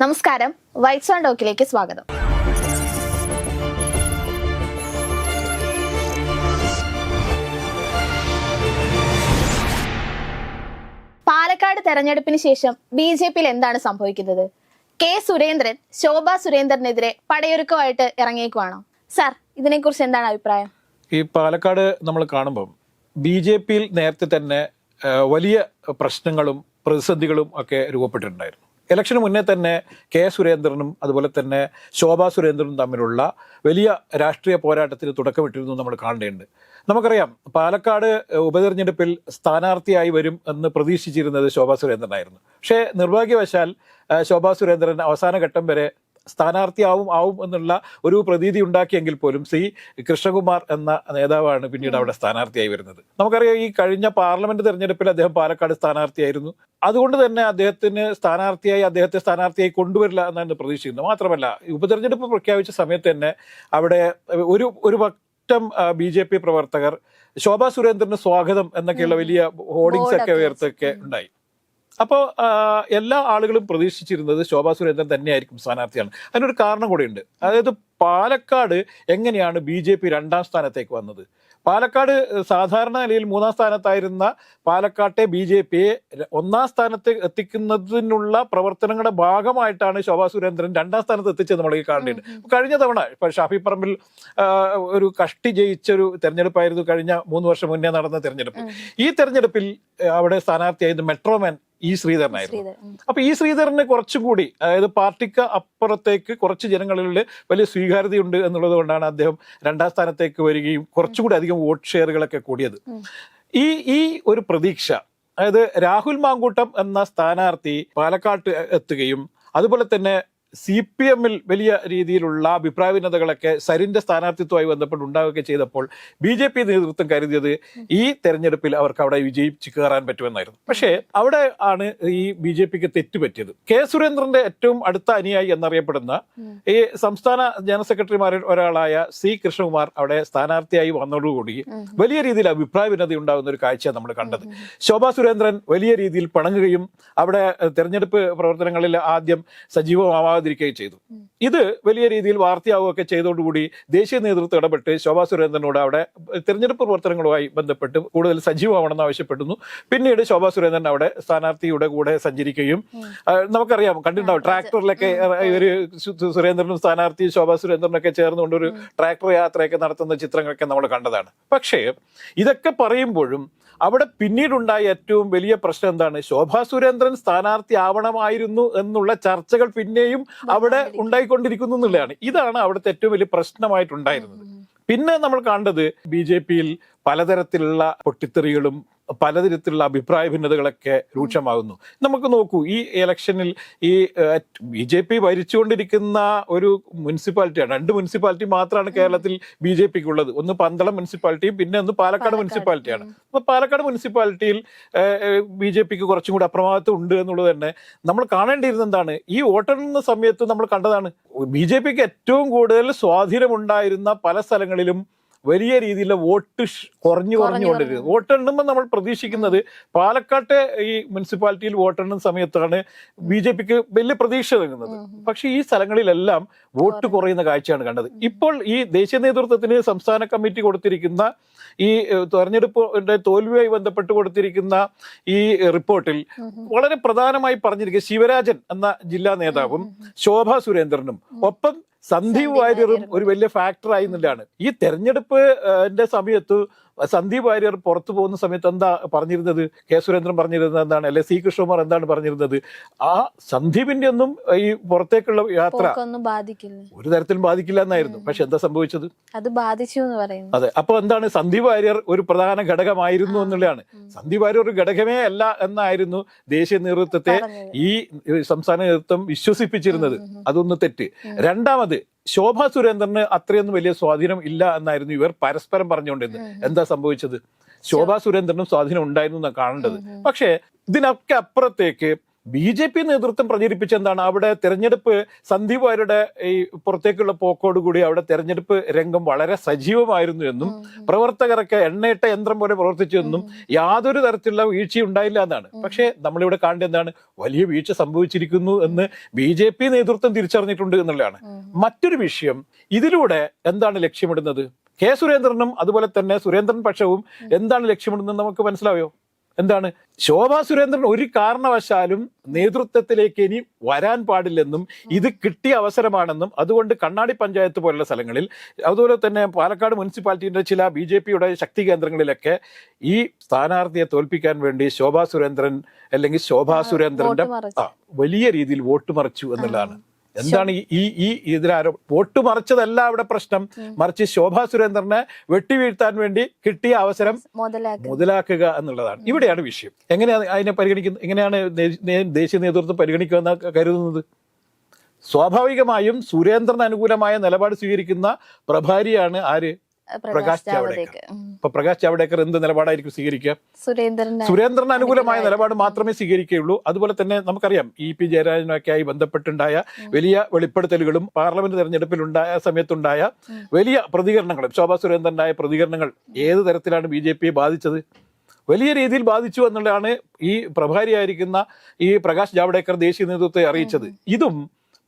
നമസ്കാരം. Whites on ഡോക്കിലേക്ക് സ്വാഗതം. പാലക്കാട് തെരഞ്ഞെടുപ്പിന് ശേഷം ബി ജെ പിയിൽ എന്താണ് സംഭവിക്കുന്നത്? കെ സുരേന്ദ്രൻ ശോഭ സുരേന്ദ്രനെതിരെ പടയൊരുക്കമായിട്ട് ഇറങ്ങിയേക്കുവാണോ? സാർ ഇതിനെക്കുറിച്ച് എന്താണ് അഭിപ്രായം? ഈ പാലക്കാട് നമ്മൾ കാണുമ്പം ബി ജെ പിയിൽ നേരത്തെ തന്നെ വലിയ പ്രശ്നങ്ങളും പ്രതിസന്ധികളും ഒക്കെ രൂപപ്പെട്ടിട്ടുണ്ടായിരുന്നു. ഇലക്ഷന് മുന്നേ തന്നെ കെ സുരേന്ദ്രനും അതുപോലെ തന്നെ ശോഭാ സുരേന്ദ്രനും തമ്മിലുള്ള വലിയ രാഷ്ട്രീയ പോരാട്ടത്തിന് തുടക്കമിട്ടിരുന്നു നമ്മൾ കാണേണ്ടതുണ്ട്. നമുക്കറിയാം പാലക്കാട് ഉപതെരഞ്ഞെടുപ്പിൽ സ്ഥാനാർത്ഥിയായി വരും എന്ന് പ്രതീക്ഷിച്ചിരുന്നത് ശോഭാ സുരേന്ദ്രനായിരുന്നു. പക്ഷേ നിർഭാഗ്യവശാൽ ശോഭാ സുരേന്ദ്രൻ അവസാന ഘട്ടം വരെ സ്ഥാനാർത്ഥിയാവും ആവും എന്നുള്ള ഒരു പ്രതീതി ഉണ്ടാക്കിയെങ്കിൽ പോലും സി കൃഷ്ണകുമാർ എന്ന നേതാവാണ് പിന്നീട് അവിടെ സ്ഥാനാർത്ഥിയായി വരുന്നത്. നമുക്കറിയാം ഈ കഴിഞ്ഞ പാർലമെന്റ് തെരഞ്ഞെടുപ്പിൽ അദ്ദേഹം പാലക്കാട് സ്ഥാനാർത്ഥിയായിരുന്നു. അതുകൊണ്ട് തന്നെ അദ്ദേഹത്തിന് സ്ഥാനാർത്ഥിയായി അദ്ദേഹത്തെ സ്ഥാനാർത്ഥിയായി കൊണ്ടുവരില്ല എന്നാണ് പ്രതീക്ഷിക്കുന്നത്. മാത്രമല്ല ഉപതെരഞ്ഞെടുപ്പ് പ്രഖ്യാപിച്ച സമയത്ത് തന്നെ അവിടെ ഒരു ഒരു പറ്റം ബി ജെ പി പ്രവർത്തകർ ശോഭാ സുരേന്ദ്രന് സ്വാഗതം എന്നൊക്കെയുള്ള വലിയ ഹോർഡിങ്സ് ഒക്കെ ഉയർത്തൊക്കെ ഉണ്ടായി. അപ്പോൾ എല്ലാ ആളുകളും പ്രതീക്ഷിച്ചിരുന്നത് ശോഭാ സുരേന്ദ്രൻ തന്നെയായിരിക്കും സ്ഥാനാർത്ഥിയാണ്. അതിനൊരു കാരണം കൂടിയുണ്ട്. അതായത് പാലക്കാട് എങ്ങനെയാണ് ബി ജെ പി രണ്ടാം സ്ഥാനത്തേക്ക് വന്നത്? പാലക്കാട് സാധാരണ നിലയിൽ മൂന്നാം സ്ഥാനത്തായിരുന്ന പാലക്കാട്ടെ ബി ജെ പിയെ ഒന്നാം സ്ഥാനത്ത് എത്തിക്കുന്നതിനുള്ള പ്രവർത്തനങ്ങളുടെ ഭാഗമായിട്ടാണ് ശോഭാ സുരേന്ദ്രൻ രണ്ടാം സ്ഥാനത്ത് എത്തിച്ചത് നമ്മൾ ഈ കാണേണ്ടത് കഴിഞ്ഞ തവണ ഇപ്പൊ ഷാഫി പറമ്പിൽ ഒരു കഷ്ടി ജയിച്ച ഒരു തെരഞ്ഞെടുപ്പായിരുന്നു കഴിഞ്ഞ മൂന്ന് വർഷം മുന്നേ നടന്ന തെരഞ്ഞെടുപ്പ്. ഈ തെരഞ്ഞെടുപ്പിൽ അവിടെ സ്ഥാനാർത്ഥിയായിരുന്നു മെട്രോമാൻ ഇ ശ്രീധരനായിരുന്നു. അപ്പൊ ഈ ശ്രീധരന് കുറച്ചും കൂടി അതായത് പാർട്ടിക്ക് അപ്പുറത്തേക്ക് കുറച്ച് ജനങ്ങളിൽ വലിയ സ്വീകാര്യതയുണ്ട് എന്നുള്ളത് കൊണ്ടാണ് അദ്ദേഹം രണ്ടാം സ്ഥാനത്തേക്ക് വരികയും കുറച്ചുകൂടി അധികം വോട്ട് ഷെയറുകളൊക്കെ കൂടിയത്. ഈ ഈ ഒരു പ്രതീക്ഷ അതായത് രാഹുൽ മാങ്കൂട്ടം എന്ന സ്ഥാനാർത്ഥി പാലക്കാട്ട് എത്തുകയും അതുപോലെ തന്നെ സി പി എമ്മിൽ വലിയ രീതിയിലുള്ള അഭിപ്രായ ഭിന്നതകളൊക്കെ സരിന്റെ സ്ഥാനാർത്ഥിത്വമായി ബന്ധപ്പെട്ട് ഉണ്ടാവുകയൊക്കെ ചെയ്തപ്പോൾ ബി ജെ പി നേതൃത്വം കരുതിയത് ഈ തെരഞ്ഞെടുപ്പിൽ അവർക്ക് അവിടെ വിജയിച്ച് കയറാൻ പറ്റുമെന്നായിരുന്നു. പക്ഷേ അവിടെ ആണ് ഈ ബി ജെ പിക്ക് തെറ്റുപറ്റിയത്. കെ സുരേന്ദ്രന്റെ ഏറ്റവും അടുത്ത അനുയായി എന്നറിയപ്പെടുന്ന. ഈ സംസ്ഥാന ജനറൽ സെക്രട്ടറിമാരിൽ ഒരാളായ സി കൃഷ്ണകുമാർ അവിടെ സ്ഥാനാർത്ഥിയായി വന്നതോടുകൂടി വലിയ രീതിയിൽ അഭിപ്രായ ഭിന്നത ഉണ്ടാകുന്ന ഒരു കാഴ്ച നമ്മൾ കണ്ടത്. ശോഭാ സുരേന്ദ്രൻ വലിയ രീതിയിൽ പണങ്ങുകയും അവിടെ തെരഞ്ഞെടുപ്പ് പ്രവർത്തനങ്ങളിൽ ആദ്യം സജീവമാവാതിരിക്കുകയും ചെയ്തു. ഇത് വലിയ രീതിയിൽ വാർത്തയാവുകയൊക്കെ ചെയ്തതോടുകൂടി ദേശീയ നേതൃത്വം ഇടപെട്ട് ശോഭാ സുരേന്ദ്രനോട് അവിടെ തെരഞ്ഞെടുപ്പ് പ്രവർത്തനങ്ങളുമായി ബന്ധപ്പെട്ട് കൂടുതൽ സജീവമാവണമെന്ന് ആവശ്യപ്പെടുന്നു. പിന്നീട് ശോഭാ സുരേന്ദ്രൻ അവിടെ സ്ഥാനാർത്ഥിയുടെ കൂടെ സഞ്ചരിക്കുകയും നമുക്കറിയാം കണ്ടിട്ടുണ്ടാവും ട്രാക്ടറിലൊക്കെ സു- സുരേന്ദ്രനും സ്ഥാനാർത്ഥി ശോഭാ സുരേന്ദ്രനൊക്കെ ചേർന്നുകൊണ്ട് ഒരു ട്രാക്ടർ യാത്രയൊക്കെ നടത്തുന്ന ചിത്രങ്ങളൊക്കെ നമ്മൾ കണ്ടതാണ്. പക്ഷേ ഇതൊക്കെ പറയുമ്പോഴും അവിടെ പിന്നീടുണ്ടായ ഏറ്റവും വലിയ പ്രശ്നം എന്താണ്? ശോഭാ സുരേന്ദ്രൻ സ്ഥാനാർത്ഥി ആവണമായിരുന്നു എന്നുള്ള ചർച്ചകൾ പിന്നെയും അവിടെ ഉണ്ടായിക്കൊണ്ടിരിക്കുന്നു എന്നുള്ളതാണ്. ഇതാണ് അവിടുത്തെ ഏറ്റവും വലിയ പ്രശ്നമായിട്ടുണ്ടായിരുന്നത്. പിന്നെ നമ്മൾ കണ്ടത് ബി ജെ പിയിൽ പലതരത്തിലുള്ള പൊട്ടിത്തെറികളും പലതരത്തിലുള്ള അഭിപ്രായ ഭിന്നതകളൊക്കെ രൂക്ഷമാകുന്നു. നമുക്ക് നോക്കൂ ഈ ഇലക്ഷനിൽ ഈ ബി ജെ പി ഭരിച്ചുകൊണ്ടിരിക്കുന്ന ഒരു മുനിസിപ്പാലിറ്റിയാണ്. രണ്ട് മുനിസിപ്പാലിറ്റി മാത്രമാണ് കേരളത്തിൽ ബി ജെ പിക്ക് ഉള്ളത് ഒന്ന് പന്തളം മുനിസിപ്പാലിറ്റിയും പിന്നെ ഒന്ന് പാലക്കാട്. മുനിസിപ്പാലിറ്റിയാണ്. അപ്പൊ പാലക്കാട് മുനിസിപ്പാലിറ്റിയിൽ ബി ജെ പിക്ക് കുറച്ചും കൂടി അപ്രമാദിത്വം ഉണ്ട് എന്നുള്ളത് തന്നെ നമ്മൾ കാണേണ്ടിയിരുന്ന എന്താണ്? ഈ വോട്ടെണ്ണുന്ന സമയത്ത് നമ്മൾ കണ്ടതാണ് ബി ജെ പിക്ക് ഏറ്റവും കൂടുതൽ സ്വാധീനമുണ്ടായിരുന്ന പല സ്ഥലങ്ങളിലും വലിയ രീതിയിലുള്ള വോട്ട് കുറഞ്ഞു കുറഞ്ഞുകൊണ്ടിരുന്നത് വോട്ടെണ്ണുമ്പോൾ നമ്മൾ പ്രതീക്ഷിക്കുന്നത് പാലക്കാട്ടെ ഈ മുനിസിപ്പാലിറ്റിയിൽ വോട്ടെണ്ണുന്ന സമയത്താണ് ബി ജെ പിക്ക് വലിയ പ്രതീക്ഷ നൽകുന്നത്. പക്ഷേ ഈ സ്ഥലങ്ങളിലെല്ലാം വോട്ട് കുറയുന്ന കാഴ്ചയാണ് കണ്ടത്. ഇപ്പോൾ ഈ ദേശീയ നേതൃത്വത്തിന് സംസ്ഥാന കമ്മിറ്റി കൊടുത്തിരിക്കുന്ന ഈ തെരഞ്ഞെടുപ്പിന്റെ തോൽവിയുമായി ബന്ധപ്പെട്ട് കൊടുത്തിരിക്കുന്ന ഈ റിപ്പോർട്ടിൽ വളരെ പ്രധാനമായി പറഞ്ഞിരിക്കുക ശിവരാജൻ എന്ന ജില്ലാ നേതാവും ശോഭ സുരേന്ദ്രനും. ഒപ്പം സന്ദീപ് വാര്യറും ഒരു വലിയ ഫാക്ടർ ആയി എന്നുള്ളതാണ് ഈ തെരഞ്ഞെടുപ്പ് സമയത്ത് സന്ദീപ് വാര്യർ പുറത്തു പോകുന്ന സമയത്ത് എന്താ പറഞ്ഞിരുന്നത്? കെ സുരേന്ദ്രൻ പറഞ്ഞിരുന്നത് എന്താണ്? അല്ലെ സി കൃഷ്ണകുമാർ എന്താണ് പറഞ്ഞിരുന്നത്? ആ സന്ദീപിന്റെ ഒന്നും ഈ പുറത്തേക്കുള്ള യാത്ര ഒരു തരത്തിലും ബാധിക്കില്ല എന്നായിരുന്നു. പക്ഷെ എന്താ സംഭവിച്ചത്? അത് ബാധിച്ചു എന്ന് പറയുന്നു. അതെ. അപ്പൊ എന്താണ്? സന്ദീപ് വാര്യർ ഒരു പ്രധാന ഘടകമായിരുന്നു എന്നുള്ളതാണ്. സന്ദീപ് വാര്യർ ഒരു ഘടകമേ അല്ല എന്നായിരുന്നു ദേശീയ നേതൃത്വത്തെ ഈ സംസ്ഥാന നേതൃത്വം വിശ്വസിപ്പിച്ചിരുന്നത്. അതൊന്ന് തെറ്റ്. രണ്ടാമത് ശോഭ സുരേന്ദ്രന് അത്രയൊന്നും വലിയ സ്വാധീനം ഇല്ല എന്നായിരുന്നു ഇവർ പരസ്പരം പറഞ്ഞുകൊണ്ടിരുന്നത്. എന്താ സംഭവിച്ചത്? ശോഭ സുരേന്ദ്രനും സ്വാധീനം ഉണ്ടായിരുന്നു എന്നാണ് കാണേണ്ടത്. പക്ഷേ ഇതിനൊക്കെ അപ്പുറത്തേക്ക് ബി ജെ പി നേതൃത്വം പ്രചരിപ്പിച്ച എന്താണ്? അവിടെ തെരഞ്ഞെടുപ്പ് സന്ദീപ് വാര്യരുടെ ഈ പുറത്തേക്കുള്ള പോക്കോടുകൂടി അവിടെ തെരഞ്ഞെടുപ്പ് രംഗം വളരെ സജീവമായിരുന്നു എന്നും പ്രവർത്തകരൊക്കെ എണ്ണയിട്ട യന്ത്രം പോലെ പ്രവർത്തിച്ചു എന്നും യാതൊരു തരത്തിലുള്ള വീഴ്ച ഉണ്ടായില്ല എന്നാണ്. പക്ഷേ നമ്മളിവിടെ കാണേണ്ട എന്താണ്? വലിയ വീഴ്ച സംഭവിച്ചിരിക്കുന്നു എന്ന് ബി ജെ പി നേതൃത്വം തിരിച്ചറിഞ്ഞിട്ടുണ്ട് എന്നുള്ളതാണ്. മറ്റൊരു വിഷയം ഇതിലൂടെ എന്താണ് ലക്ഷ്യമിടുന്നത്? കെ സുരേന്ദ്രനും അതുപോലെ തന്നെ സുരേന്ദ്രൻ പക്ഷവും എന്താണ് ലക്ഷ്യമിടുന്നത് നമുക്ക് മനസ്സിലായോ? എന്താണ്? ശോഭാ സുരേന്ദ്രൻ ഒരു കാരണവശാലും നേതൃത്വത്തിലേക്ക് ഇനി വരാൻ പാടില്ലെന്നും ഇത് കിട്ടിയ അവസരമാണെന്നും അതുകൊണ്ട് കണ്ണാടി പഞ്ചായത്ത് പോലുള്ള സ്ഥലങ്ങളിൽ അതുപോലെ തന്നെ പാലക്കാട് മുനിസിപ്പാലിറ്റിയുടെ ചില ബി ജെ പിയുടെ ശക്തി കേന്ദ്രങ്ങളിലൊക്കെ ഈ സ്ഥാനാർത്ഥിയെ തോൽപ്പിക്കാൻ വേണ്ടി ശോഭാ സുരേന്ദ്രൻ അല്ലെങ്കിൽ ശോഭാ സുരേന്ദ്രന്റെ വലിയ രീതിയിൽ വോട്ട് മറിച്ചു എന്നുള്ളതാണ്. എന്താണ് ഈ- ഈ ഇതിലാരോ വോട്ട് മറിച്ചതല്ല അവിടെ പ്രശ്നം. മറിച്ച് ശോഭാ സുരേന്ദ്രനെ വെട്ടിവീഴ്ത്താൻ വേണ്ടി കിട്ടിയ അവസരം മുതലാക്കി മുതലാക്കുക എന്നുള്ളതാണ്. ഇവിടെയാണ് വിഷയം. എങ്ങനെയാണ് അതിനെ പരിഗണിക്കുന്നത് എങ്ങനെയാണ് ദേശീയ നേതൃത്വം പരിഗണിക്കുക എന്ന് കരുതുന്നത്? സ്വാഭാവികമായും സുരേന്ദ്രന് അനുകൂലമായ നിലപാട് സ്വീകരിക്കുന്ന പ്രഭാരിയാണ് ആര്? പ്രകാശ്. ഇപ്പൊ പ്രകാശ് ജാവ്ദേക്കർ എന്ത് നിലപാടായിരിക്കും സ്വീകരിക്കുക? സുരേന്ദ്രൻ സുരേന്ദ്രന് അനുകൂലമായ നിലപാട് മാത്രമേ സ്വീകരിക്കുകയുള്ളൂ. അതുപോലെ തന്നെ നമുക്കറിയാം ഇ പി ജയരാജനൊക്കെയായി ബന്ധപ്പെട്ടുണ്ടായ വലിയ വെളിപ്പെടുത്തലുകളും പാർലമെന്റ് തെരഞ്ഞെടുപ്പിലുണ്ടായ സമയത്തുണ്ടായ വലിയ പ്രതികരണങ്ങളും ശോഭാ സുരേന്ദ്രനായ പ്രതികരണങ്ങൾ ഏത് തരത്തിലാണ് ബി ജെ പിയെ ബാധിച്ചത്? വലിയ രീതിയിൽ ബാധിച്ചു എന്നുള്ളതാണ് ഈ പ്രഭാരിയായിരിക്കുന്ന ഈ പ്രകാശ് ജാവ്ദേക്കർ ദേശീയ നേതൃത്വത്തെ അറിയിച്ചത്. ഇതും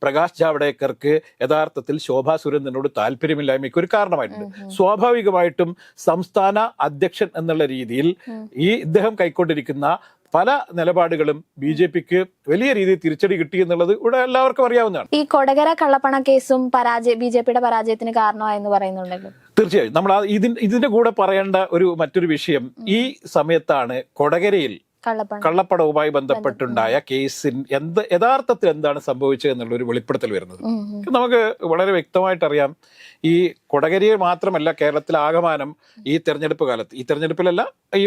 പ്രകാശ് ജാവ്ദേക്കർക്ക് യഥാർത്ഥത്തിൽ ശോഭാ സുരേന്ദ്രനോട് താല്പര്യമില്ലായ്മയ്ക്ക് ഒരു കാരണമായിട്ടുണ്ട്. സ്വാഭാവികമായിട്ടും സംസ്ഥാന അധ്യക്ഷൻ എന്നുള്ള രീതിയിൽ ഈ ഇദ്ദേഹം കൈക്കൊണ്ടിരിക്കുന്ന പല നിലപാടുകളും ബി ജെ പിക്ക് വലിയ രീതിയിൽ തിരിച്ചടി കിട്ടി എന്നുള്ളത് ഇവിടെ എല്ലാവർക്കും അറിയാവുന്നതാണ്. ഈ കൊടകര കള്ളപ്പണ കേസും പരാജയ ബി ജെ പിയുടെ പരാജയത്തിന് കാരണമായെന്ന് പറയുന്നുണ്ടല്ലോ. തീർച്ചയായും. നമ്മൾ ഇതിന്റെ കൂടെ പറയേണ്ട ഒരു മറ്റൊരു വിഷയം ഈ സമയത്താണ് കൊടകരയിൽ കള്ളപ്പണവുമായി ബന്ധപ്പെട്ടുണ്ടായ കേസിൻ എന്ത് യഥാർത്ഥത്തിൽ എന്താണ് സംഭവിച്ചത് എന്നുള്ള ഒരു വെളിപ്പെടുത്തൽ വരുന്നത്. നമുക്ക് വളരെ വ്യക്തമായിട്ട് അറിയാം ഈ കൊടകരിയെ മാത്രമല്ല കേരളത്തിൽ ആകമാനം ഈ തെരഞ്ഞെടുപ്പ് കാലത്ത് ഈ തെരഞ്ഞെടുപ്പിലല്ല ഈ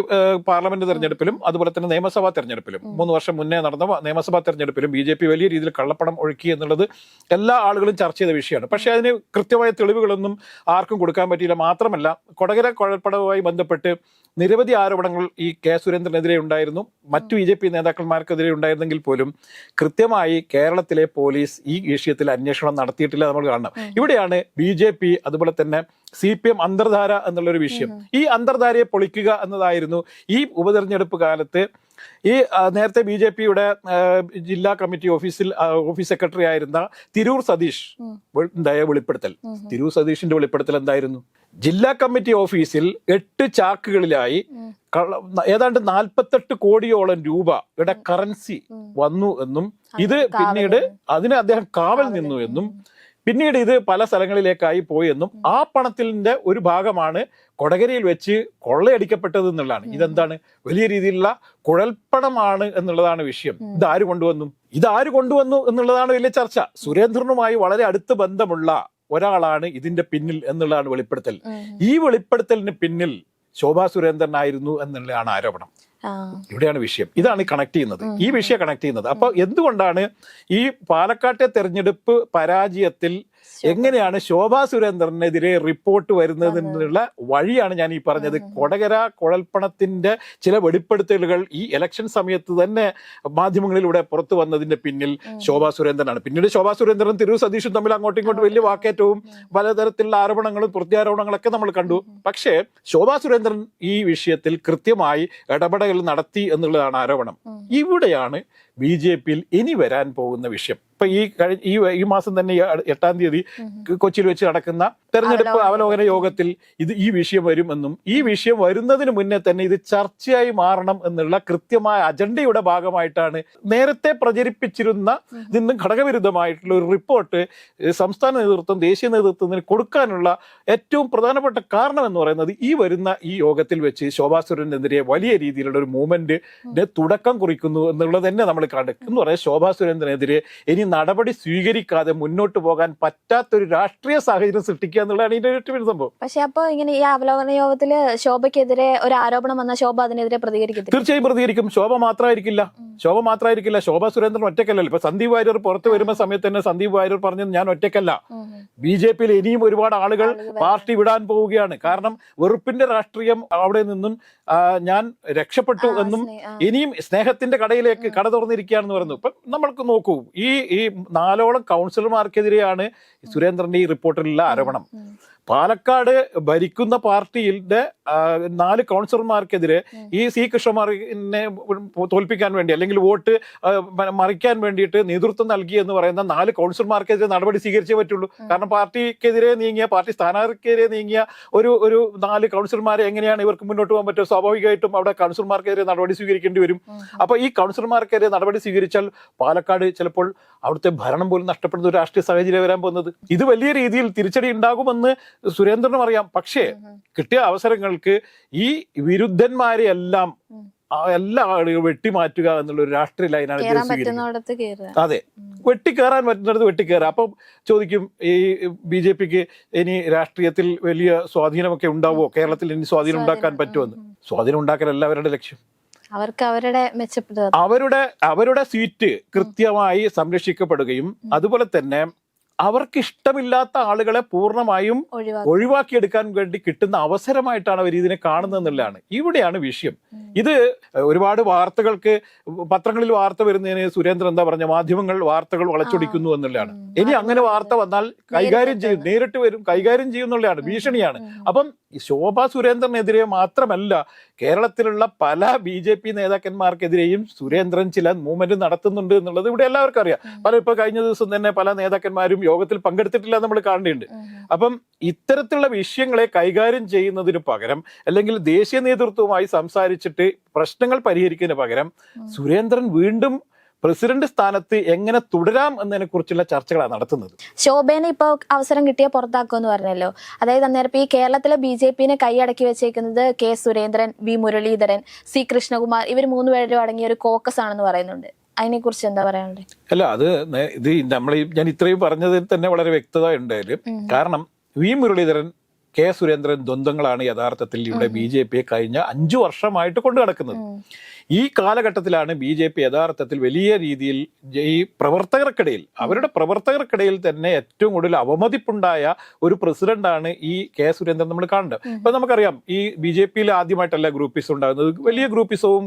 പാർലമെന്റ് തെരഞ്ഞെടുപ്പിലും അതുപോലെ തന്നെ നിയമസഭാ തെരഞ്ഞെടുപ്പിലും മൂന്ന് വർഷം മുന്നേ നടന്ന നിയമസഭാ തെരഞ്ഞെടുപ്പിലും ബി ജെ പി വലിയ രീതിയിൽ കള്ളപ്പണം ഒഴുക്കി എന്നുള്ളത് എല്ലാ ആളുകളും ചർച്ച ചെയ്ത വിഷയമാണ്. പക്ഷേ അതിന് കൃത്യമായ തെളിവുകളൊന്നും ആർക്കും കൊടുക്കാൻ പറ്റിയില്ല. മാത്രമല്ല കൊടകര കൊഴപ്പടവുമായി ബന്ധപ്പെട്ട് നിരവധി ആരോപണങ്ങൾ ഈ കെ സുരേന്ദ്രനെതിരെ ഉണ്ടായിരുന്നു. മറ്റു ബി ജെ പി നേതാക്കന്മാർക്കെതിരെ ഉണ്ടായിരുന്നെങ്കിൽ പോലും കൃത്യമായി കേരളത്തിലെ പോലീസ് ഈ വിഷയത്തിൽ അന്വേഷണം നടത്തിയിട്ടില്ല നമ്മൾ കാണണം. ഇവിടെയാണ് ബി ജെ പി അതുപോലെ തന്നെ സി പി എം അന്തർധാര എന്നുള്ളൊരു വിഷയം. ഈ അന്തർധാരയെ പൊളിക്കുക എന്നതായിരുന്നു ഈ ഉപതെരഞ്ഞെടുപ്പ് കാലത്ത് ഈ നേരത്തെ ബി ജെ പിയുടെ ജില്ലാ കമ്മിറ്റി ഓഫീസിൽ ഓഫീസ് സെക്രട്ടറി ആയിരുന്ന തിരൂർ സതീഷ് ഉണ്ടായ വെളിപ്പെടുത്തൽ. തിരൂർ സതീഷിന്റെ വെളിപ്പെടുത്തൽ എന്തായിരുന്നു? ജില്ലാ കമ്മിറ്റി ഓഫീസിൽ എട്ട് ചാക്കുകളിലായി ഏതാണ്ട് നാൽപ്പത്തെട്ട് കോടിയോളം രൂപയുടെ കറൻസി വന്നു എന്നും ഇത് പിന്നീട് അതിന് അദ്ദേഹം കാവൽ നിന്നു എന്നും പിന്നീട് ഇത് പല സ്ഥലങ്ങളിലേക്കായി പോയെന്നും ആ പണത്തിന്റെ ഒരു ഭാഗമാണ് കൊടകരയിൽ വെച്ച് കൊള്ളയടിക്കപ്പെട്ടത് എന്നുള്ളതാണ്. ഇതെന്താണ്? വലിയ രീതിയിലുള്ള കുഴൽപ്പണമാണ് എന്നുള്ളതാണ് വിഷയം. ഇത് ആര് കൊണ്ടുവന്നു? ഇത് ആര് കൊണ്ടുവന്നു എന്നുള്ളതാണ് വലിയ ചർച്ച. സുരേന്ദ്രനുമായി വളരെ അടുത്ത് ബന്ധമുള്ള ഒരാളാണ് ഇതിന്റെ പിന്നിൽ എന്നുള്ളതാണ് വെളിപ്പെടുത്തൽ. ഈ വെളിപ്പെടുത്തലിന് പിന്നിൽ ശോഭാ സുരേന്ദ്രൻ ആയിരുന്നു എന്നുള്ളതാണ് ആരോപണം. ഇവിടെയാണ് വിഷയം. ഇതാണ് കണക്ട് ചെയ്യുന്നത്. ഈ വിഷയം കണക്ട് ചെയ്യുന്നത്. അപ്പൊ എന്തുകൊണ്ടാണ് ഈ പാലക്കാട്ടെ തെരഞ്ഞെടുപ്പ് പരാജയത്തിൽ എങ്ങനെയാണ് ശോഭാ സുരേന്ദ്രനെതിരെ റിപ്പോർട്ട് വരുന്നതിനുള്ള വഴിയാണ് ഞാൻ ഈ പറഞ്ഞത്. കൊടകര കുഴൽപ്പണത്തിന്റെ ചില വെളിപ്പെടുത്തലുകൾ ഈ ഇലക്ഷൻ സമയത്ത് തന്നെ മാധ്യമങ്ങളിലൂടെ പുറത്തു വന്നതിന്റെ പിന്നിൽ ശോഭാ സുരേന്ദ്രനാണ്. പിന്നീട് ശോഭാ സുരേന്ദ്രനും തിരു സതീഷും തമ്മിൽ അങ്ങോട്ടും ഇങ്ങോട്ടും വലിയ വാക്കേറ്റവും പലതരത്തിലുള്ള ആരോപണങ്ങളും പ്രത്യാരോപണങ്ങളൊക്കെ നമ്മൾ കണ്ടു. പക്ഷേ ശോഭാ സുരേന്ദ്രൻ ഈ വിഷയത്തിൽ കൃത്യമായി ഇടപെടൽ നടത്തി എന്നുള്ളതാണ് ആരോപണം. ഇവിടെയാണ് ബി ജെ പിയിൽ ഇനി വരാൻ പോകുന്ന വിഷയം. ഇപ്പൊ ഈ കഴിഞ്ഞ ഈ ഈ മാസം തന്നെ എട്ടാം തീയതി കൊച്ചിയിൽ വെച്ച് നടക്കുന്ന തെരഞ്ഞെടുപ്പ് അവലോകന. യോഗത്തിൽ ഇത് ഈ വിഷയം വരുമെന്നും ഈ വിഷയം വരുന്നതിന് മുന്നേ തന്നെ ഇത് ചർച്ചയായി മാറണം എന്നുള്ള കൃത്യമായ അജണ്ടയുടെ ഭാഗമായിട്ടാണ് നേരത്തെ പ്രചരിപ്പിച്ചിരുന്ന നിന്നും ഘടകവിരുദ്ധമായിട്ടുള്ള ഒരു റിപ്പോർട്ട് സംസ്ഥാന നേതൃത്വം ദേശീയ നേതൃത്വത്തിന് കൊടുക്കാനുള്ള ഏറ്റവും പ്രധാനപ്പെട്ട കാരണം എന്ന് പറയുന്നത് ഈ വരുന്ന ഈ യോഗത്തിൽ വെച്ച് ശോഭാ സുരേന്ദ്രനെതിരെ വലിയ രീതിയിലുള്ള ഒരു മൂവ്മെന്റിന്റെ തുടക്കം കുറിക്കുന്നു എന്നുള്ളത് തന്നെ നമ്മൾ കണ്ടു. എന്ന് പറയാം ശോഭാ സുരേന്ദ്രനെതിരെ ഇനി നടപടി സ്വീകരിക്കാതെ മുന്നോട്ട് പോകാൻ പറ്റാത്തൊരു രാഷ്ട്രീയ സാഹചര്യം സൃഷ്ടിക്കുക എന്നുള്ളതാണ് ഇതിന്റെ ഏറ്റവും സംഭവം. പക്ഷെ അപ്പൊ ഇങ്ങനെ ഈ അവലോകന യോഗത്തിൽ ശോഭയ്ക്കെതിരെ ഒരു ആരോപണം വന്ന ശോഭ അതിനെതിരെ പ്രതികരിക്കും തീർച്ചയായും പ്രതികരിക്കും. ശോഭ മാത്രമായിരിക്കില്ല. ശോഭ മാത്രമായിരിക്കില്ല. ശോഭ സുരേന്ദ്രൻ ഒറ്റക്കല്ലല്ലോ ഇപ്പൊ സന്ദീപ് വാര്യർ പുറത്തു വരുന്ന സമയത്ത് തന്നെ സന്ദീപ് വാര്യർ പറഞ്ഞത് ഞാൻ ഒറ്റക്കല്ല. ബി ജെ പിയിൽ ഇനിയും ഒരുപാട് ആളുകൾ പാർട്ടി വിടാൻ പോവുകയാണ്. കാരണം വെറുപ്പിന്റെ രാഷ്ട്രീയം അവിടെ നിന്നും ഞാൻ രക്ഷപ്പെട്ടു എന്നും ഇനിയും സ്നേഹത്തിന്റെ കടയിലേക്ക് കട തുറന്നിരിക്കുകയാണെന്ന് പറഞ്ഞു പറയുന്നു. ഇപ്പം നമ്മൾക്ക് നോക്കൂ. ഈ ഈ നാലോളം കൗൺസിലർമാർക്കെതിരെയാണ് സുരേന്ദ്രന്റെ ഈ റിപ്പോർട്ടിലുള്ള ആരോപണം. പാലക്കാട് ഭരിക്കുന്ന പാർട്ടിയുടെ നാല് കൗൺസിലർമാർക്കെതിരെ ഈ സി കൃഷ്ണമാറിനെ തോൽപ്പിക്കാൻ വേണ്ടി അല്ലെങ്കിൽ വോട്ട് മറിക്കാൻ വേണ്ടിയിട്ട് നേതൃത്വം നൽകി എന്ന് പറയുന്ന നാല് കൗൺസിലർമാർക്കെതിരെ നടപടി സ്വീകരിച്ചേ പറ്റുള്ളൂ. കാരണം പാർട്ടിക്കെതിരെ നീങ്ങിയ പാർട്ടി സ്ഥാനാർത്ഥിക്കെതിരെ നീങ്ങിയ ഒരു ഒരു നാല് കൗൺസിലർമാരെ എങ്ങനെയാണ് ഇവർക്ക് മുന്നോട്ട് പോകാൻ പറ്റുക? സ്വാഭാവികമായിട്ടും അവിടെ കൗൺസിലർമാർക്കെതിരെ നടപടി സ്വീകരിക്കേണ്ടി വരും. അപ്പൊ ഈ കൗൺസിലർമാർക്കെതിരെ നടപടി സ്വീകരിച്ചാൽ പാലക്കാട് ചിലപ്പോൾ അവിടുത്തെ ഭരണം പോലും നഷ്ടപ്പെടുന്ന ഒരു രാഷ്ട്രീയ സാഹചര്യം വരാൻ പോകുന്നത്. ഇത് വലിയ രീതിയിൽ തിരിച്ചടി ഉണ്ടാകുമെന്ന് സുരേന്ദ്രനും അറിയാം. പക്ഷേ കിട്ടിയ അവസരങ്ങൾക്ക് ഈ വിരുദ്ധന്മാരെ എല്ലാം എല്ലാ ആളുകളും വെട്ടിമാറ്റുക എന്നുള്ള ഒരു രാഷ്ട്രീയ ലൈനാണ് അതെ. വെട്ടിക്കയറാൻ പറ്റുന്നിടത്ത് വെട്ടിക്കയറുക അപ്പം ചോദിക്കും ഈ ബി ജെ പിക്ക് ഇനി രാഷ്ട്രീയത്തിൽ വലിയ സ്വാധീനമൊക്കെ ഉണ്ടാവുമോ? കേരളത്തിൽ ഇനി സ്വാധീനം ഉണ്ടാക്കാൻ പറ്റുമെന്ന്? സ്വാധീനം ഉണ്ടാക്കലല്ല അവരുടെ ലക്ഷ്യം. അവർക്ക് അവരുടെ മെച്ചപ്പെടുക അവരുടെ അവരുടെ സീറ്റ് കൃത്യമായി സംരക്ഷിക്കപ്പെടുകയും അതുപോലെ തന്നെ അവർക്ക് ഇഷ്ടമില്ലാത്ത ആളുകളെ പൂർണമായും ഒഴിവാക്കി. ഒഴിവാക്കിയെടുക്കാൻ വേണ്ടി കിട്ടുന്ന അവസരമായിട്ടാണ് അവർ ഇതിനെ കാണുന്നത് എന്നുള്ളതാണ് ഇവിടെയാണ് വിഷയം. ഇത് ഒരുപാട് വാർത്തകൾക്ക് പത്രങ്ങളിൽ വാർത്ത വരുന്നതിന് സുരേന്ദ്രൻ എന്താ പറഞ്ഞ മാധ്യമങ്ങൾ വാർത്തകൾ വളച്ചൊടിക്കുന്നു എന്നുള്ളതാണ്. ഇനി അങ്ങനെ വാർത്ത വന്നാൽ കൈകാര്യം ചെയ്യും നേരിട്ട് വരും കൈകാര്യം ചെയ്യുന്നുള്ളതാണ് ഭീഷണിയാണ്. അപ്പം ഈ ശോഭ സുരേന്ദ്രനെതിരെ മാത്രമല്ല കേരളത്തിലുള്ള പല ബി ജെ പി നേതാക്കന്മാർക്കെതിരെയും സുരേന്ദ്രൻ ചില മൂവ്മെന്റ് നടത്തുന്നുണ്ട് എന്നുള്ളത് ഇവിടെ എല്ലാവർക്കും അറിയാം. പല ഇപ്പൊ കഴിഞ്ഞ ദിവസം തന്നെ പല നേതാക്കന്മാരും യോഗത്തിൽ പങ്കെടുത്തിട്ടില്ല നമ്മൾ കാണേണ്ടിണ്ട് അപ്പം ഇത്തരത്തിലുള്ള വിഷയങ്ങളെ കൈകാര്യം ചെയ്യുന്നതിന് പകരം അല്ലെങ്കിൽ ദേശീയ നേതൃത്വവുമായി സംസാരിച്ചിട്ട് പ്രശ്നങ്ങൾ പരിഹരിക്കുന്നതിന് പകരം സുരേന്ദ്രൻ വീണ്ടും പ്രസിഡന്റ് സ്ഥാനത്ത് എങ്ങനെ തുടരാം എന്നതിനെ കുറിച്ചുള്ള ചർച്ചകളാണ് നടത്തുന്നത്. ശോഭേനെ ഇപ്പോൾ അവസരം കിട്ടിയ പുറത്താക്കുമെന്ന് പറഞ്ഞല്ലോ. അതായത് അന്നേരം ഈ കേരളത്തിലെ ബി ജെ പിനെ കൈയടക്കി വെച്ചേക്കുന്നത് K Surendran V Muraleedharan C Krishnakumar ഇവർ മൂന്ന് പേരും അടങ്ങിയ ഒരു കോക്കസ് ആണെന്ന് പറയുന്നുണ്ട്. അതിനെ കുറിച്ച് എന്താ പറയാനുള്ളത്? അല്ല അത് ഇത് നമ്മൾ ഞാൻ ഇത്രയും പറഞ്ഞതിൽ തന്നെ വളരെ വ്യക്തത ഉണ്ടായാലും കാരണം വി മുരളീധരൻ കെ സുരേന്ദ്രൻ ദ്വന്ദ്ങ്ങളാണ് യഥാർത്ഥത്തിൽ ഇവിടെ ബി ജെ പിയെ കഴിഞ്ഞ അഞ്ചു വർഷമായിട്ട് കൊണ്ടു നടക്കുന്നത്. ഈ കാലഘട്ടത്തിലാണ് ബി ജെ പി യഥാർത്ഥത്തിൽ വലിയ രീതിയിൽ ഈ പ്രവർത്തകർക്കിടയിൽ അവരുടെ പ്രവർത്തകർക്കിടയിൽ തന്നെ ഏറ്റവും കൂടുതൽ അവമതിപ്പുണ്ടായ ഒരു പ്രസിഡന്റാണ് ഈ കെ സുരേന്ദ്രൻ നമ്മൾ കാണുന്നത്. ഇപ്പൊ നമുക്കറിയാം ഈ ബി ജെ പിയിൽ ആദ്യമായിട്ടല്ല ഗ്രൂപ്പിസം ഉണ്ടാകുന്നത് വലിയ ഗ്രൂപ്പിസവും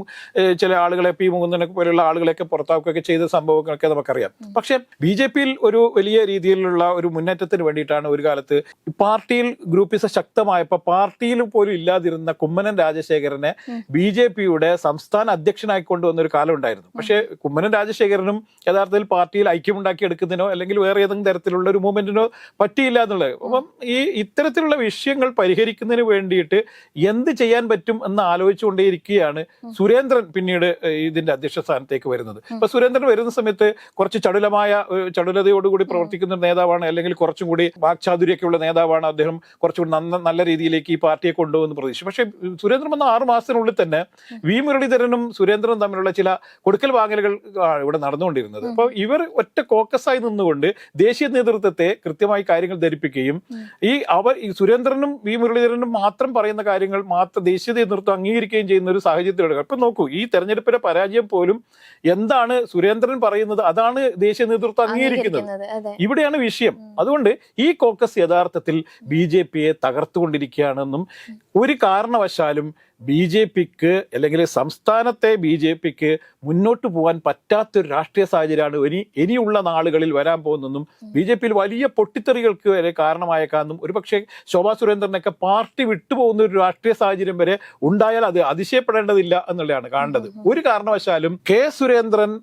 ചില ആളുകളെ പി മുകുന്ദനെ പോലെയുള്ള ആളുകളെയൊക്കെ പുറത്താക്കുകയൊക്കെ ചെയ്ത സംഭവങ്ങളൊക്കെ നമുക്കറിയാം. പക്ഷെ ബി ജെ പിയിൽ ഒരു വലിയ രീതിയിലുള്ള ഒരു മുന്നേറ്റത്തിന് വേണ്ടിയിട്ടാണ് ഒരു കാലത്ത് പാർട്ടിയിൽ ഗ്രൂപ്പിസം ശക്തമായപ്പോൾ പാർട്ടിയിൽ പോലും ഇല്ലാതിരുന്ന കുമ്മനം രാജശേഖരനെ ബി ജെ പിയുടെ സംസ്ഥാന അധ്യക്ഷനായി കൊണ്ടുവന്ന ഒരു കാലം ഉണ്ടായിരുന്നു. പക്ഷേ കുമ്മനം രാജശേഖരനും യഥാർത്ഥത്തിൽ പാർട്ടിയിൽ ഐക്യമുണ്ടാക്കി എടുക്കുന്നതിനോ അല്ലെങ്കിൽ വേറെ ഏതെങ്കിലും തരത്തിലുള്ള ഒരു മൂവ്മെന്റിനോ പറ്റിയില്ല എന്നുള്ളത്. അപ്പം ഈ ഇത്തരത്തിലുള്ള വിഷയങ്ങൾ പരിഹരിക്കുന്നതിന് വേണ്ടിയിട്ട് എന്ത് ചെയ്യാൻ പറ്റും എന്ന് ആലോചിച്ചുകൊണ്ടേയിരിക്കുകയാണ് സുരേന്ദ്രൻ പിന്നീട് ഇതിന്റെ അധ്യക്ഷ സ്ഥാനത്തേക്ക് വരുന്നത്. അപ്പൊ സുരേന്ദ്രൻ വരുന്ന സമയത്ത് കുറച്ച് ചടുലമായ ചടുലതയോടുകൂടി പ്രവർത്തിക്കുന്ന ഒരു നേതാവാണ് അല്ലെങ്കിൽ കുറച്ചും കൂടി വാക്ചാതുര്യൊക്കെയുള്ള നേതാവാണ് അദ്ദേഹം കുറച്ചുകൂടി നന്ന നല്ല രീതിയിലേക്ക് ഈ പാർട്ടിയെ കൊണ്ടുപോകുന്ന പ്രതീക്ഷിച്ചു. പക്ഷേ സുരേന്ദ്രൻ വന്ന ആറ് മാസത്തിനുള്ളിൽ തന്നെ വി മുരളീധരനും സുരേന്ദ്രനും തമ്മിലുള്ള ചില കൊടുക്കൽ വാങ്ങലുകൾ ആണ് ഇവിടെ നടന്നുകൊണ്ടിരുന്നത്. അപ്പോൾ ഇവർ ഒറ്റ കോക്കസായി നിന്നുകൊണ്ട് ദേശീയ നേതൃത്വത്തെ കൃത്യമായി കാര്യങ്ങൾ ധരിപ്പിക്കുകയും ഈ അവർ ഈ സുരേന്ദ്രനും വി മുരളീധരനും മാത്രം പറയുന്ന കാര്യങ്ങൾ മാത്രം ദേശീയ നേതൃത്വം അംഗീകരിക്കുകയും ചെയ്യുന്ന ഒരു സാഹചര്യത്തിലൂടെ ഇപ്പം നോക്കൂ ഈ തെരഞ്ഞെടുപ്പിലെ പരാജയം പോലും എന്താണ് സുരേന്ദ്രൻ പറയുന്നത് അതാണ് ദേശീയ നേതൃത്വം അംഗീകരിക്കുന്നത്. അംഗീകരിക്കുന്നത് ഇവിടെയാണ് വിഷയം. അതുകൊണ്ട് ഈ കോക്കസ് യഥാർത്ഥത്തിൽ ബി ജെ പിയെ തകർത്തുകൊണ്ടിരിക്കുകയാണെന്നും ഒരു കാരണവശാലും ബി ജെ പിക്ക് അല്ലെങ്കിൽ സംസ്ഥാനത്തെ ബി ജെ പിക്ക് മുന്നോട്ട് പോകാൻ പറ്റാത്തൊരു രാഷ്ട്രീയ സാഹചര്യമാണ് ഇനി ഇനിയുള്ള നാളുകളിൽ വരാൻ പോകുന്നതെന്നും ബി ജെ പിയിൽ വലിയ പൊട്ടിത്തെറികൾക്ക് വരെ കാരണമായേക്കാന്നും ഒരുപക്ഷെ ശോഭാ സുരേന്ദ്രനൊക്കെ പാർട്ടി വിട്ടുപോകുന്ന ഒരു രാഷ്ട്രീയ സാഹചര്യം വരെ ഉണ്ടായാൽ അത് അതിശയപ്പെടേണ്ടതില്ല എന്നുള്ളതാണ് കാണേണ്ടത്. ഒരു കാരണവശാലും കെ സുരേന്ദ്രൻ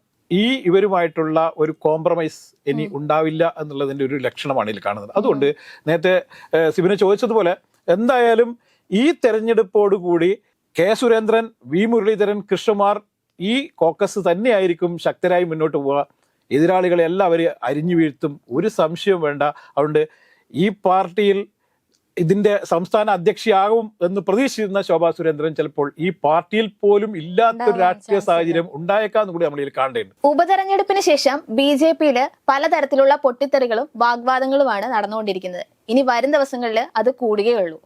ഈ ഇവരുമായിട്ടുള്ള ഒരു കോംപ്രമൈസ് ഇനി ഉണ്ടാവില്ല എന്നുള്ളതിന്റെ ഒരു ലക്ഷണമാണ് ഇതിൽ കാണുന്നത്. അതുകൊണ്ട് നേരത്തെ സിബിനെ ചോദിച്ചതുപോലെ എന്തായാലും ഈ തെരഞ്ഞെടുപ്പോടുകൂടി കെ സുരേന്ദ്രൻ വി മുരളീധരൻ കൃഷ്ണമാർ ഈ കോക്കസ് തന്നെയായിരിക്കും ശക്തരായി മുന്നോട്ട് പോവുക. എതിരാളികളെ എല്ലാവരും അരിഞ്ഞു വീഴ്ത്തും. ഒരു സംശയവും വേണ്ട. അതുകൊണ്ട് ഈ പാർട്ടിയിൽ ഇതിന്റെ സംസ്ഥാന അധ്യക്ഷയാകും എന്ന് പ്രതീക്ഷിച്ചിരുന്ന ശോഭാ സുരേന്ദ്രൻ ചിലപ്പോൾ ഈ പാർട്ടിയിൽ പോലും ഇല്ലാത്തൊരു രാഷ്ട്രീയ സാഹചര്യം ഉണ്ടായേക്കാന്ന് കൂടി നമ്മൾ ഇതിൽ കാണേണ്ടതുണ്ട്. ഉപതെരഞ്ഞെടുപ്പിന് ശേഷം ബി ജെ പിയിൽ പലതരത്തിലുള്ള പൊട്ടിത്തെറികളും വാഗ്വാദങ്ങളുമാണ് നടന്നുകൊണ്ടിരിക്കുന്നത്. ഇനി വരും ദിവസങ്ങളിൽ അത് കൂടുകയുള്ളൂ.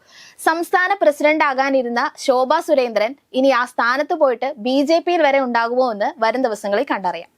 സംസ്ഥാന പ്രസിഡന്റ് ആകാനിരുന്ന ശോഭാ സുരേന്ദ്രൻ ഇനി ആ സ്ഥാനത്ത് പോയിട്ട് ബി ജെ പിയിൽ വരെ ഉണ്ടാകുമോ എന്ന് വരും ദിവസങ്ങളിൽ കണ്ടറിയാം.